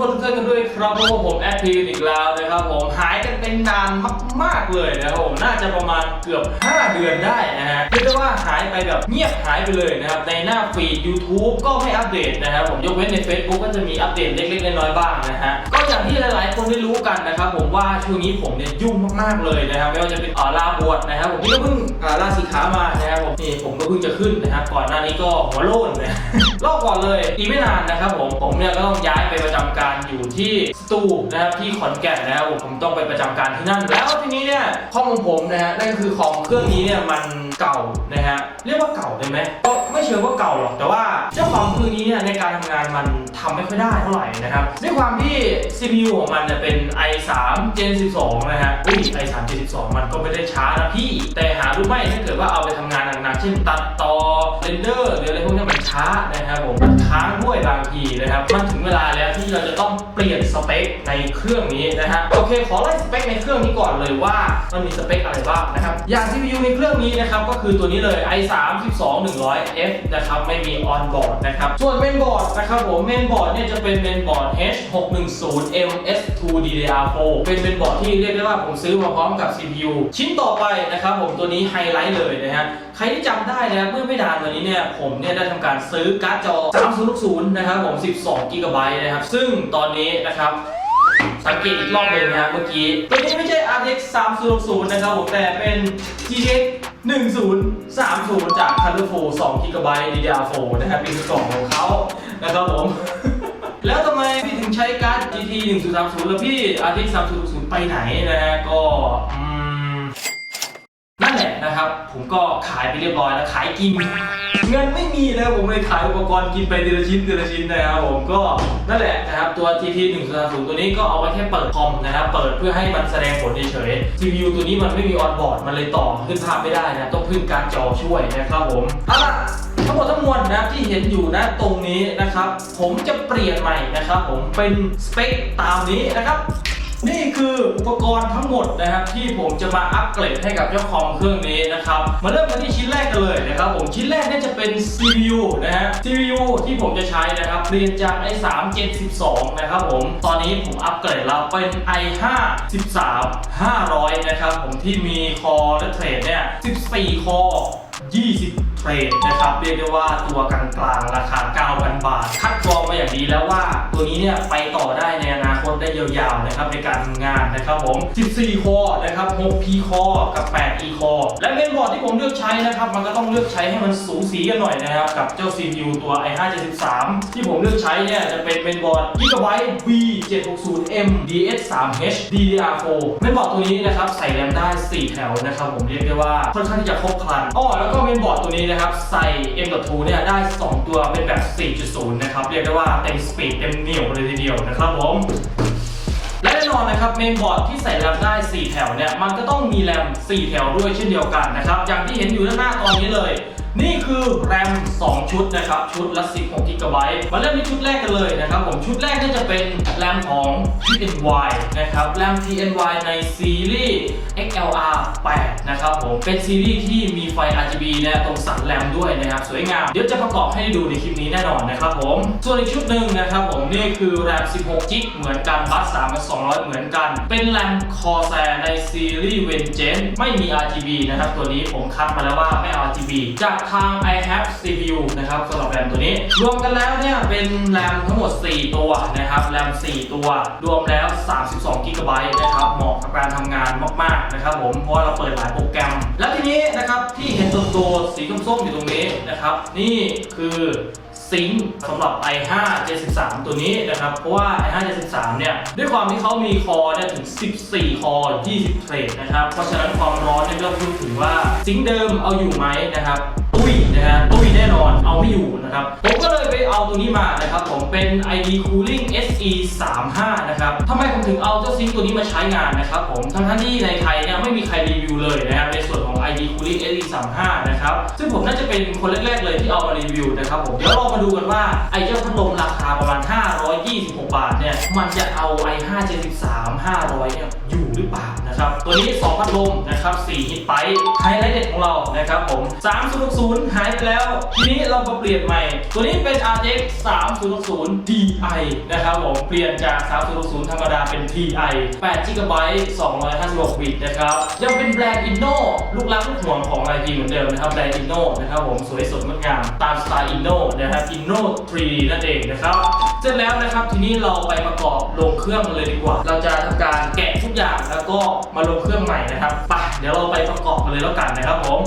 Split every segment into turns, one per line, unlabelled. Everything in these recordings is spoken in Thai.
ก คนทุกท่านกันด้วยครับเพราะว่าผมแอดพีอีกแล้วนะครับผมหายกันเป็นนานมากๆเลยนะครับผมน่าจะประมาณเกือบ 5 เดือนได้นะฮะเรียกได้ว่าหายไปแบบเงียบหายไปเลยนะครับในหน้าฟีด YouTube ก็ไม่อัปเดตนะครับผมยกเว้นใน Facebook ก็จะมีอัปเดตเล็กๆน้อยๆบ้างนะฮะก็อย่างที่หลายๆ คนได้รู้กันนะครับผมว่าช่วงนี้ผมเนี่ยยุ่งมากๆเลยนะครับไม่ว่าจะเป็นอ่าลาบวชนะครับผมนี่ก็เพิ่งอ่าลาสีขามานะครับผมนี่ผมก็เพิ่งจะขึ้นนะครับก่อนหน้านี้ก็หัวโล้นนะรอบก่อนเลยอีกไม่นานนะครับผมผมเนี่ยก็ต้องย้ายไปประจำการอยู่ที่สตูนะครับที่ขอนแก่นนะครับผมต้องไปประจำการที่นั่น แล้วทีนี้เนี่ยคอมของผมนะฮะนั่นก็คือคอมเครื่องนี้เนี่ยมันเก่านะฮะเรียกว่าเก่าได้ไหมก็ไม่เชิงว่าเก่าหรอกแต่ว่าเจ้าคอมเครื่องนี้เนี่ยในการทำงานมันทำไม่ค่อยได้เท่าไหร่นะครับด้วยความที่ CPU ของมันเนี่ยเป็น i3 Gen 12 นะฮะอุ้ย i3 Gen 12 มันก็ไม่ได้ช้านะพี่ แต่หารู้ไหมถ้าเกิดว่าเอาไปทำงานหนักๆเช่นตัดต่อเรนเดอร์หรืออะไรพวกนี้มันช้านะครับผมมันค้างด้วยบางทีนะครับมันถึงเวลาแล้วที่เราจะต้องเปลี่ยนสเปคในเครื่องนี้นะฮะโอเคขอไล่สเปคในเครื่องนี้ก่อนเลยว่ามันมีสเปคอะไรบ้างนะครับอย่าง CPU ในเครื่องนี้นะครับก็คือตัวนี้เลย i3 12100F นะครับไม่มีออนบอร์ดนะครับส่วนเมนบอร์ดนะครับผมเมนบอร์ดเนี่ยจะเป็นเมนบอร์ด H610MS2 DDR4 เป็นเมนบอร์ดที่เรียกได้ว่าผมซื้อมาพร้อมกับ CPU ชิ้นต่อไปนะครับผมตัวนี้ไฮไลท์เลยนะฮะใครที่จำได้นะเมื่อไม่นานมานี้เนี่ยผมเนี่ยได้ทำการซื้อการ์ดจอ3060นะครับผม 12 g b นะครับซึ่งตอนนี้นะครับ สังเกตอีกรอบหนึ่งนะเมื่อกี้ตัวนี้ไม่ใช่ RTX 3060นะครับผมแต่เป็น GTX 1030 จาก Thunderbolt 2 GB DDR4 นะครับเป็นกล่องของเขานะครับผม แล้วทำไมพี่ถึงใช้การ์ด GT 1030 แล้วพี่ RTX 3060 ไปไหนนะฮะก็นั่นแหละนะครับ ผมก็ขายไปเรียบร้อยแล้วขายกิน เงินไม่มีนะครับผมเลยขายอุปกรณ์กินไปทีละชิ้นทีละชิ้นนะครับผมก็นั่นแหละนะครับตัว GT 1 0 0ตัวนี้ก็เอาไว้แค่เปิดคอมนะครับเปิดเพื่อให้มันแสดงผลเฉยๆ CPU ตัวนี้มันไม่มีออนบอร์ดมันเลยต่อขึ้นภาพไม่ได้นะต้องพึ่งการจอช่วยนะครับผมเอาล่ะทั้งหมดทั้งมวลนะที่เห็นอยู่นะตรงนี้นะครับ ผมจะเปลี่ยนใหม่นะครับ ผมเป็นสเปคตามนี้นะครับ นี่คืออุปกรณ์ทั้งหมดนะครับที่ผมจะมาอัปเกรดให้กับเจ้าคอมเครื่องนี้นะครับมาเริ่มกันที่ชิ้นแรกกันเลยนะครับผมชิ้นแรกเนี่ยจะเป็น CPU นะฮะ CPU ที่ผมจะใช้นะครับเปลี่ยนจาก i3 Gen 12นะครับผมตอนนี้ผมอัปเกรดแล้วเป็น i5 13 500นะครับผมที่มีคอและเทรดเนี่ย14 คอ 20เทรดนะครับเรียกได้ว่าตัวกลางๆราคา 9,000 บาท คัดกรองมาอย่างดีแล้วว่า ตัวนี้เนี่ยไปต่อได้ในอนาคตได้ยาวๆนะครับในการทำงานนะครับผม 14 คอนะครับ 6P คอกับ 8E คอและเมนบอร์ดที่ผมเลือกใช้นะครับมันก็ต้องเลือกใช้ให้มันสูสีกันหน่อยนะครับ กับเจ้า CPU ตัว i5 73 ที่ผมเลือกใช้เนี่ยจะเป็นเมนบอร์ด Gigabyte B760M DS3H DDR4 เมนบอร์ดตัวนี้นะครับใส่แรมได้ 4 แถวนะครับ ผมเรียกได้ว่าค่อนข้างที่จะครบครันอ้อแล้วก็เมนบอร์ดตัวนี้นะครับใส่ M.2 เนี่ยได้ 2 ตัวเป็นแบบ 4.0 นะครับเรียกได้ว่าเต็มสปีดเต็มเหนียวเลยทีเดียวนะครับผมและแน่นอนนะครับเมนบอร์ดที่ใส่แรมได้ 4 แถวเนี่ยมันก็ต้องมีแรม 4 แถวด้วยเช่นเดียวกันนะครับอย่างที่เห็นอยู่ด้านหน้าตอนนี้เลย นี่คือแรม 2 ชุดนะครับ ชุดละ 16กิกะไบต์มาเริ่มที่ชุดแรกกันเลยนะครับผมชุดแรกเนี่ยจะเป็นแรมของ TNY นะครับแรม TNY ในซีรีส์ XLR 8 นะครับผมเป็นซีรีส์ที่มีไฟ RGB นี่ยตรงสันแรมด้วยนะครับ สวยงาม เดี๋ยวจะประกอบให้ดูในคลิปนี้แน่นอนนะครับผม ส่วนอีกชุดหนึ่งนะครับผมนี่คือแรม 16กิกเหมือนกันบัส3กับ200 เหมือนกัน เป็นแรม Corsair ในซีรีส์ Vengeance ไม่มี RGB นะครับตัวนี้ผมคัดมาแล้วว่าไม่เอา RGB จากทาง i have CPU นะครับสำหรับแรมตัวนี้ รวมกันแล้วเนี่ยเป็นแรมทั้งหมด 4 ตัวนะครับแรม 4 ตัว รวมแล้ว 32กิกะไบต์นะครับเหมาะกับการทำงานมากๆนะครับผมเพราะว่าเราเปิดหลายโปรแกรม แล้วทีนี้นะครับที่เห็นตัวตัวสีส้มๆอยู่ตรงนี้นะครับ นี่คือซิงสำหรับ i5 Gen13 ตัวนี้นะครับ เพราะว่า i5 Gen13 เนี่ย ด้วยความที่เขามีคอเนี่ยถึง 14 คอ 20 เทรดนะครับ เพราะฉะนั้นความร้อนเนี่ยไม่ต้องพูดถึงว่าซิงเดิมเอาอยู่ไหมนะครับ ไม่อยู่นะครับ ผมก็เลยไปเอาตัวนี้มานะครับผมเป็น ID Cooling SE 35นะครับทำไมผมถึงเอาเจ้าซิงตัวนี้มาใช้งานนะครับผมทั้งท่ที่ในไทยเนี่ยไม่มีใครรีวิวเลยนะครับในส่วนของ ID Cooling SE 35นะครับซึ่งผมน่าจะเป็นคนแรกๆเลยที่เอามารีวิวนะครับผมเดี๋ยวเรามาดูกันว่าไอ้เจ้าพัดลมราคาประมาณ 526 บาทเนี่ยมันจะเอา i5 73 500เนี่ยอยู่หรือเปล่านะครับตัวนี้ 2 พัดลมนะครับ4ฮิตไปไฮไลท์เด็ดของเรานะครับผม3 0 0หายไปแล้ว ทีนี้เรามาเปลี่ยนใหม่ ตัวนี้เป็น RTX 3060 Ti นะครับผมเปลี่ยนจาก 3060 ธรรมดาเป็น Ti 8 GB 256บิตนะครับยังเป็นแบรนด์ Inno ลูกรักลูกห่วงของ i p เหมือนเดิมนะครับแบรนด์ Inno นะครับผมสวยสดงดงามตามสไตล์ Inno นะครับ Inno 3D นั่นเองนะครับเสร็จแล้วนะครับทีนี้เราไปประกอบลงเครื่องเลยดีกว่า เราจะทำการแกะทุกอย่างแล้วก็มาลงเครื่องใหม่นะครับไปเดี๋ยวเราไปประกอบกันเลยแล้วกันนะครับผม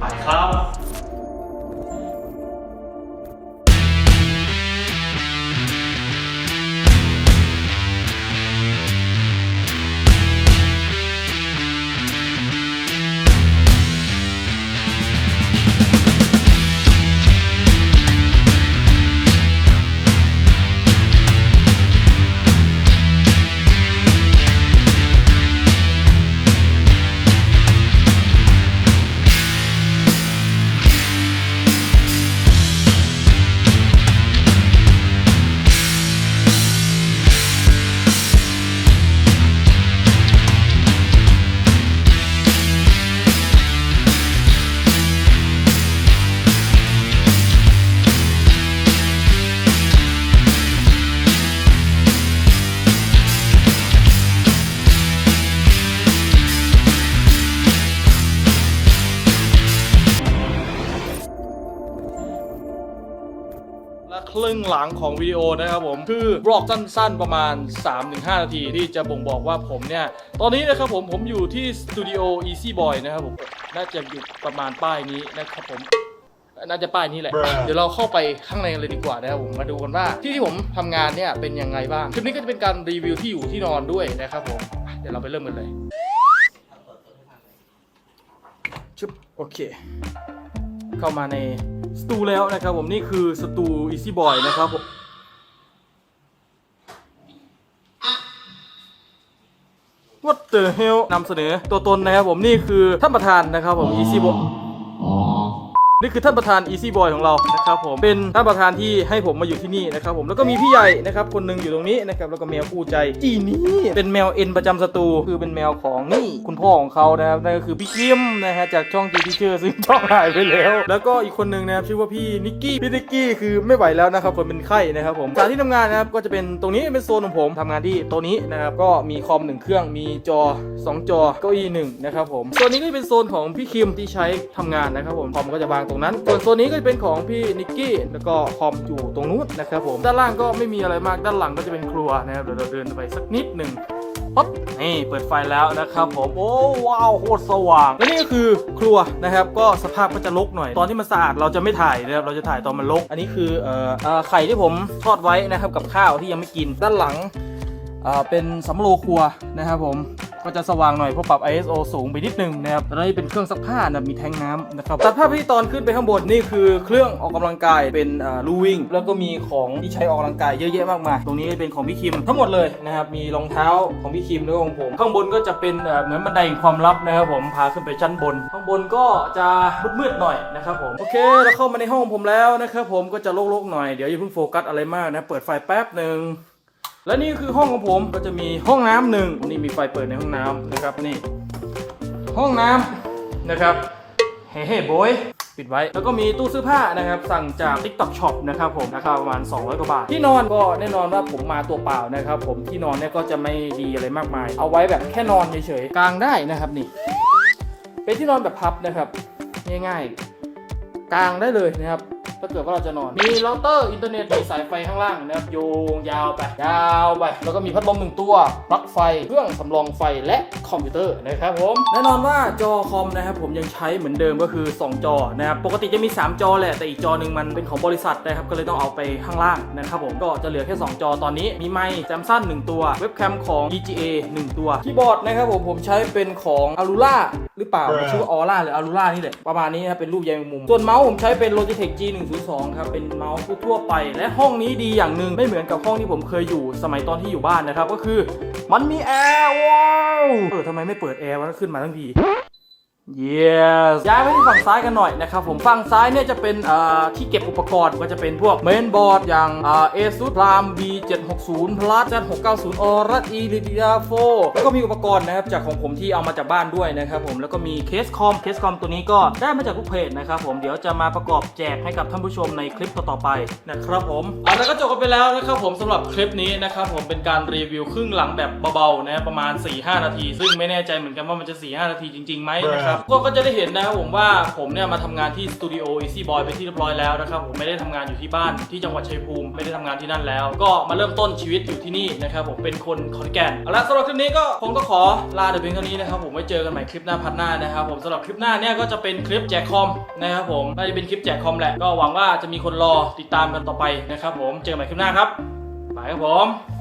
ไปครับ และครึ่งหลังของวิดีโอนะครับผม คือบล็อกสั้นๆประมาณ 3-5 นาที ที่จะบ่งบอกว่าผมเนี่ย ตอนนี้นะครับผมผมอยู่ที่สตูดิโอ Easy Boy นะครับผม น่าจะอยู่ประมาณป้ายนี้นะครับผมน่าจะป้ายนี้แหละ เดี๋ยวเราเข้าไปข้างในกันเลยดีกว่านะครับผมมาดูกันว่าที่ที่ผมทำงานเนี่ยเป็นยังไงบ้าง คลิปนี้ก็จะเป็นการรีวิวที่อยู่ที่นอนด้วยนะครับผมอะเดี๋ยวเราไปเริ่มกันเลยชึบโอเค เข้ามาใน สตูแล้วนะครับผมนี่คือสตูอีซี่บอยนะครับผมวัดเตอร์เฮลนำเสนอตัวตนนะครับผมนี่คือท่านประธานนะครับผมอีซี่บอย นี่คือท่านประธาน Easy Boy ของเรานะครับผมเป็นท่านประธานที่ให้ผมมาอยู่ที่นี่นะครับผมแล้วก็มีพี่ใหญ่นะครับคนหนึงอยู่ตรงนี้นะครับแล้วก็แมวคู่ใจจีนี่เป็นแมวเอ็นประจำสตูคือเป็นแมวของนี่คุณพ่อของเขานะครับนั่นก็คือพี่คิมนะฮะจากช่องจีทีเชอร์ซึ่งช่องหายไปแล้ว แล้วก็อีกคนหนึ่งนะครับชื่อว่าพี่นิกกี้พี่นิกกี้คือไม่ไหวแล้วนะครับคนเป็นไข้นะครับผมสถานที่ทำงานนะครับก็จะเป็นตรงนี้เป็นโซนของผมทำงานที่โต๊ะนี้นะครับก็มีคอมหนึ่งเครื่องมีจอสองจอเก้าอี้หนึ่งนะครับผมโซนนี้ก็จะเป็นโซนของพี่คิมที่ใช้ทำงานนะครับผมคอมก็จะวางตรงนั้น ส่วนโซนนี้ก็จะเป็นของพี่นิกกี้แล้วก็คอมอยู่ตรงนู้นนะครับผมด้านล่างก็ไม่มีอะไรมากด้านหลังก็จะเป็นครัวนะครับเดี๋ยวเราเดินไปสักนิดหนึ่งปั๊บนี่เปิดไฟแล้วนะครับผมโอ้ว้าวโคตรสว่างและนี่ก็คือครัวนะครับ ก็สภาพก็จะรกหน่อย ตอนที่มันสะอาดเราจะไม่ถ่ายนะครับเราจะถ่ายตอนมันรกอันนี้คือเอ่อไข่ที่ผมทอดไว้นะครับกับข้าวที่ยังไม่กินด้านหลังเอ่อเป็นสำโรงครัวนะครับผม ก็จะสว่างหน่อยเพราะปรับ ISO สูงไปนิดนึงนะครับแล้วนี่เป็นเครื่องซักผ้านะมีแทงน้ำนะครับตัดภาพที่ตอนขึ้นไปข้างบนนี่คือเครื่องออกกำลังกายเป็นลูวิ่งแล้วก็มีของที่ใช้ออกกำลังกายเยอะแยะมากมายตรงนี้เป็นของพี่คิมทั้งหมดเลยนะครับมีรองเท้าของพี่คิมแล้วก็ของผม ข้างบนก็จะเป็นเหมือนบันไดความลับนะครับผมพาขึ้นไปชั้นบน ข้างบนก็จะมืดๆหน่อยนะครับผมโอเคเราเข้ามาในห้องผมแล้วนะครับผมก็จะโล่งๆหน่อยเดี๋ยวอย่าเพิ่งโฟกัสอะไรมากนะเปิดไฟแป๊บหนึ่ง และนี่คือห้องของผมก็จะมีห้องน้ำหนึ่งนี่มีไฟเปิดในห้องน้ำนะครับนี่ ห้องน้ำนะครับเฮ้เฮ้บอยปิดไว้ แล้วก็มีตู้เสื้อผ้านะครับ สั่งจาก TikTok Shop นะครับผมราคาประมาณ 200 กว่าบาท ที่นอนก็แน่นอนว่าผมมาตัวเปล่านะครับผมที่นอนเนี่ยก็จะไม่ดีอะไรมากมาย เอาไว้แบบแค่นอนเฉยๆกางได้นะครับนี่ เป็นที่นอนแบบพับนะครับ ง่ายๆกางได้เลยนะครับ ถ้าเกิดว่าเราจะนอน มีเราเตอร์อินเทอร์เน็ตมีสายไฟข้างล่างนะครับโยงยาวไป ยาวไป แล้วก็มีพัดลมหนึ่งตัวปลั๊กไฟ เครื่องสำรองไฟและคอมพิวเตอร์นะครับผม แน่นอนว่าจอคอมนะครับผมยังใช้เหมือนเดิมก็คือ 2 จอนะครับ ปกติจะมี 3 จอแหละ แต่อีกจอหนึ่งมันเป็นของบริษัทนะครับ ก็เลยต้องเอาไปข้างล่างนะครับผม ก็จะเหลือแค่ 2 จอตอนนี้ มีไมค์แจมสั้น1ตัว เว็บแคมของ EGA 1 ตัว คีย์บอร์ดนะครับผม ผมใช้เป็นของ Alura หรือเปล่ามันชื่อว่าออร่าหรืออารูล่านี่แหละ ประมาณนี้นะครับเป็นรูปใยแมงมุม ส่วนเมาส์ผมใช้เป็น Logitech G102 ครับ เป็นเมาส์ทั่วๆไป และห้องนี้ดีอย่างหนึ่งไม่เหมือนกับห้องที่ผมเคยอยู่สมัยตอนที่อยู่บ้านนะครับ ก็คือ มันมีแอร์ว้าวเออทำไมไม่เปิดแอร์วะขึ้นมาทั้งที
yes ย้ายไปที่ฝั่งซ้ายกันหน่อยนะครับผมฝั่งซ้ายเนี่ยจะเป็นที่เก็บอุปกรณ์ก็จะเป็นพวกเมนบอร์ดอย่างอ่า ASUS RAM B760 Plus Z690 Aorus E Lydia 4แล้วก็มีอุปกรณ์นะครับจากของผมที่เอามาจากบ้านด้วยนะครับผมแล้วก็มีเคสคอมเคสคอมตัวนี้ก็ได้มาจากลูกเพจนะครับผมเดี๋ยวจะมาประกอบแจกให้กับท่านผู้ชมในคลิปต่อๆไปนะครับผมเอาล้วก็จบกันไปแล้วนะครับผมสำหรับคลิปนี้นะครับผมเป็นการรีวิวครึ่งหลังแบบเบาๆนะประมาณ 4-5 นาที ซึ่งไม่แน่ใจเหมือนกันว่ามันจะ 4-5 นาทีจริงๆไหมนะครับก็ก็จะได้เห็นนะครับผมว่าผมเนี่ยมาทำงานที่สตูดิโอ Easy Boy ไปที่เรียบร้อยแล้วนะครับผมไม่ได้ทำงานอยู่ที่บ้านที่จังหวัดชัยภูมิไม่ได้ทำงานที่นั่นแล้ว ก็มาเริ่มต้นชีวิตอยู่ที่นี่นะครับผมเป็นคนขอนแก่นเอาละสำหรับคลิปนี้ก็คงต้องขอลาแต่เพียงเท่านี้นะครับผมไว้เจอกันใหม่คลิปหน้าพัดหน้านะครับผมสำหรับคลิปหน้าเนี่ยก็จะเป็นคลิปแจกคอมนะครับผมน่าจะเป็นคลิปแจกคอมแหละก็หวังว่าจะมีคนรอติดตามกันต่อไปนะครับผมเจอกันใหม่คลิปหน้าครับบายครับผม